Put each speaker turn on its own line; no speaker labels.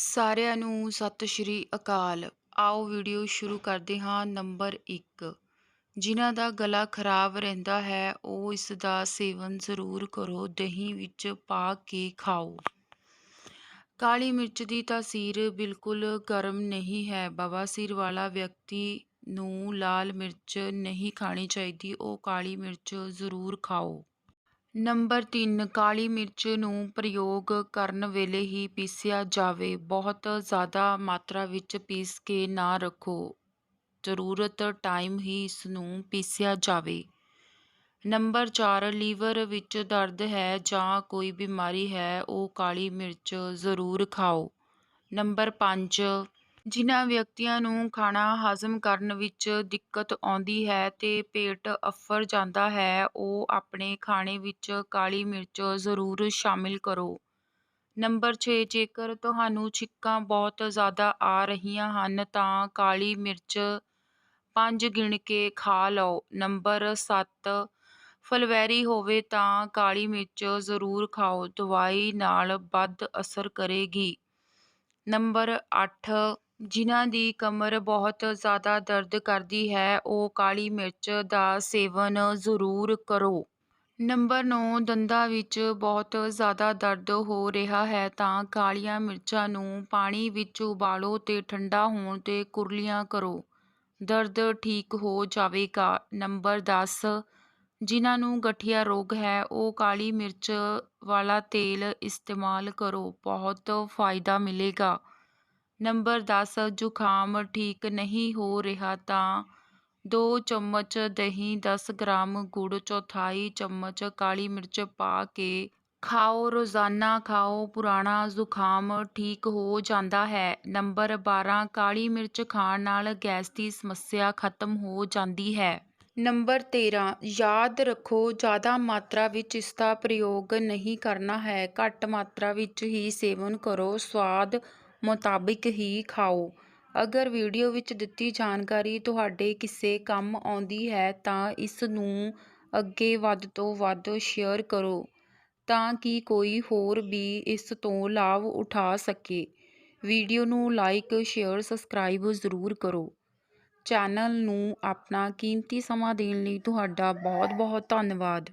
ਸਾਰਿਆਂ ਨੂੰ ਸਤਿ ਸ਼੍ਰੀ ਅਕਾਲ। ਆਓ ਵੀਡੀਓ ਸ਼ੁਰੂ ਕਰਦੇ ਹਾਂ ਨੰਬਰ 1 ਜਿਨ੍ਹਾਂ ਦਾ ਗਲਾ ਖਰਾਬ ਰਹਿੰਦਾ ਹੈ, ਉਹ ਇਸ ਦਾ ਸੇਵਨ ਜ਼ਰੂਰ ਕਰੋ। ਦਹੀਂ ਵਿੱਚ ਪਾ ਕੇ ਖਾਓ। ਕਾਲੀ ਮਿਰਚ ਦੀ ਤਾਸੀਰ ਬਿਲਕੁਲ ਗਰਮ ਨਹੀਂ ਹੈ। ਬਵਾਸੀਰ ਵਾਲਾ ਵਿਅਕਤੀ ਨੂੰ ਲਾਲ ਮਿਰਚ ਨਹੀਂ ਖਾਣੀ ਚਾਹੀਦੀ। ਉਹ ਕਾਲੀ ਮਿਰਚ ਜ਼ਰੂਰ ਖਾਓ। ਨੰਬਰ ਤਿੰਨ, ਕਾਲੀ ਮਿਰਚ ਨੂੰ ਪ੍ਰਯੋਗ ਕਰਨ ਵੇਲੇ ਹੀ ਪੀਸਿਆ ਜਾਵੇ। ਬਹੁਤ ਜ਼ਿਆਦਾ ਮਾਤਰਾ ਵਿੱਚ ਪੀਸ ਕੇ ਨਾ ਰੱਖੋ। ਜ਼ਰੂਰਤ ਟਾਈਮ ਹੀ ਇਸ ਨੂੰ ਪੀਸਿਆ ਜਾਵੇ। ਨੰਬਰ 4 ਲੀਵਰ ਵਿੱਚ ਦਰਦ ਹੈ ਜਾਂ ਕੋਈ ਬਿਮਾਰੀ ਹੈ, ਉਹ ਕਾਲੀ ਮਿਰਚ ਜ਼ਰੂਰ ਖਾਓ। ਨੰਬਰ 5 ਜਿਨ੍ਹਾਂ ਵਿਅਕਤੀਆਂ ਨੂੰ ਖਾਣਾ ਹਜ਼ਮ ਕਰਨ ਵਿੱਚ ਦਿੱਕਤ ਆਉਂਦੀ ਹੈ ਅਤੇ ਪੇਟ ਅੱਫਰ ਜਾਂਦਾ ਹੈ, ਉਹ ਆਪਣੇ ਖਾਣੇ ਵਿੱਚ ਕਾਲੀ ਮਿਰਚ ਜ਼ਰੂਰ ਸ਼ਾਮਿਲ ਕਰੋ। ਨੰਬਰ ਛੇ, ਜੇਕਰ ਤੁਹਾਨੂੰ ਛਿੱਕਾਂ ਬਹੁਤ ਜ਼ਿਆਦਾ ਆ ਰਹੀਆਂ ਹਨ, ਤਾਂ ਕਾਲੀ ਮਿਰਚ ਪੰਜ ਗਿਣ ਕੇ ਖਾ ਲਓ। ਨੰਬਰ ਸੱਤ, ਫਲਵੈਰੀ ਹੋਵੇ ਤਾਂ ਕਾਲੀ ਮਿਰਚ ਜ਼ਰੂਰ ਖਾਓ, ਦਵਾਈ ਨਾਲ ਵੱਧ ਅਸਰ ਕਰੇਗੀ। ਨੰਬਰ ਅੱਠ ਜਿਨ੍ਹਾਂ ਦੀ ਕਮਰ ਬਹੁਤ ਜ਼ਿਆਦਾ ਦਰਦ ਕਰਦੀ ਹੈ, ਉਹ ਕਾਲੀ ਮਿਰਚ ਦਾ ਸੇਵਨ ਜ਼ਰੂਰ ਕਰੋ। ਨੰਬਰ 9 ਦੰਦਾਂ ਵਿੱਚ ਬਹੁਤ ਜ਼ਿਆਦਾ ਦਰਦ ਹੋ ਰਿਹਾ ਹੈ ਤਾਂ ਕਾਲੀਆਂ ਮਿਰਚਾਂ ਨੂੰ ਪਾਣੀ ਵਿੱਚ ਉਬਾਲੋ ਤੇ ਠੰਡਾ ਹੋਣ ਤੇ ਕੁਰਲੀਆਂ ਕਰੋ। ਦਰਦ ਠੀਕ ਹੋ ਜਾਵੇਗਾ। ਨੰਬਰ 10 ਜਿਨ੍ਹਾਂ ਨੂੰ ਗਠੀਆ ਰੋਗ ਹੈ, ਉਹ ਕਾਲੀ ਮਿਰਚ ਵਾਲਾ ਤੇਲ ਇਸਤੇਮਾਲ ਕਰੋ। ਬਹੁਤ ਫਾਇਦਾ ਮਿਲੇਗਾ। ਨੰਬਰ ਦਸ, ਜ਼ੁਕਾਮ ਠੀਕ ਨਹੀਂ ਹੋ ਰਿਹਾ ਤਾਂ ਦੋ ਚਮਚ ਦਹੀਂ 10 ਗ੍ਰਾਮ ਗੁੜ, ਚੌਥਾਈ ਚਮਚ ਕਾਲੀ ਮਿਰਚ ਪਾ ਕੇ ਖਾਓ, ਰੋਜ਼ਾਨਾ ਖਾਓ, ਪੁਰਾਣਾ ਜ਼ੁਕਾਮ ਠੀਕ ਹੋ ਜਾਂਦਾ ਹੈ। ਨੰਬਰ 12 ਕਾਲੀ ਮਿਰਚ ਖਾਣ ਨਾਲ ਗੈਸ ਦੀ ਸਮੱਸਿਆ ਖਤਮ ਹੋ ਜਾਂਦੀ ਹੈ। ਨੰਬਰ 13 ਯਾਦ ਰੱਖੋ, ਜ਼ਿਆਦਾ ਮਾਤਰਾ ਵਿੱਚ ਇਸ ਦਾ ਪ੍ਰਯੋਗ ਨਹੀਂ ਕਰਨਾ ਹੈ। ਘੱਟ ਮਾਤਰਾ ਵਿੱਚ ਹੀ ਸੇਵਨ ਕਰੋ। ਸਵਾਦ ਮੁਤਾਬਿਕ ਹੀ ਖਾਓ। ਅਗਰ ਵੀਡੀਓ ਵਿੱਚ ਦਿੱਤੀ ਜਾਣਕਾਰੀ ਤੁਹਾਡੇ ਕਿਸੇ ਕੰਮ ਆਉਂਦੀ ਹੈ ਤਾਂ ਇਸ ਨੂੰ ਅੱਗੇ ਵੱਧ ਤੋਂ ਵੱਧ ਸ਼ੇਅਰ ਕਰੋ ਤਾਂ ਕਿ ਕੋਈ ਹੋਰ ਵੀ ਇਸ ਤੋਂ ਲਾਭ ਉਠਾ ਸਕੇ। ਵੀਡੀਓ ਨੂੰ ਲਾਈਕ, ਸ਼ੇਅਰ, ਸਬਸਕ੍ਰਾਈਬ ਜ਼ਰੂਰ ਕਰੋ। ਚੈਨਲ ਨੂੰ ਆਪਣਾ ਕੀਮਤੀ ਸਮਾਂ ਦੇਣ ਲਈ ਤੁਹਾਡਾ ਬਹੁਤ ਬਹੁਤ ਧੰਨਵਾਦ।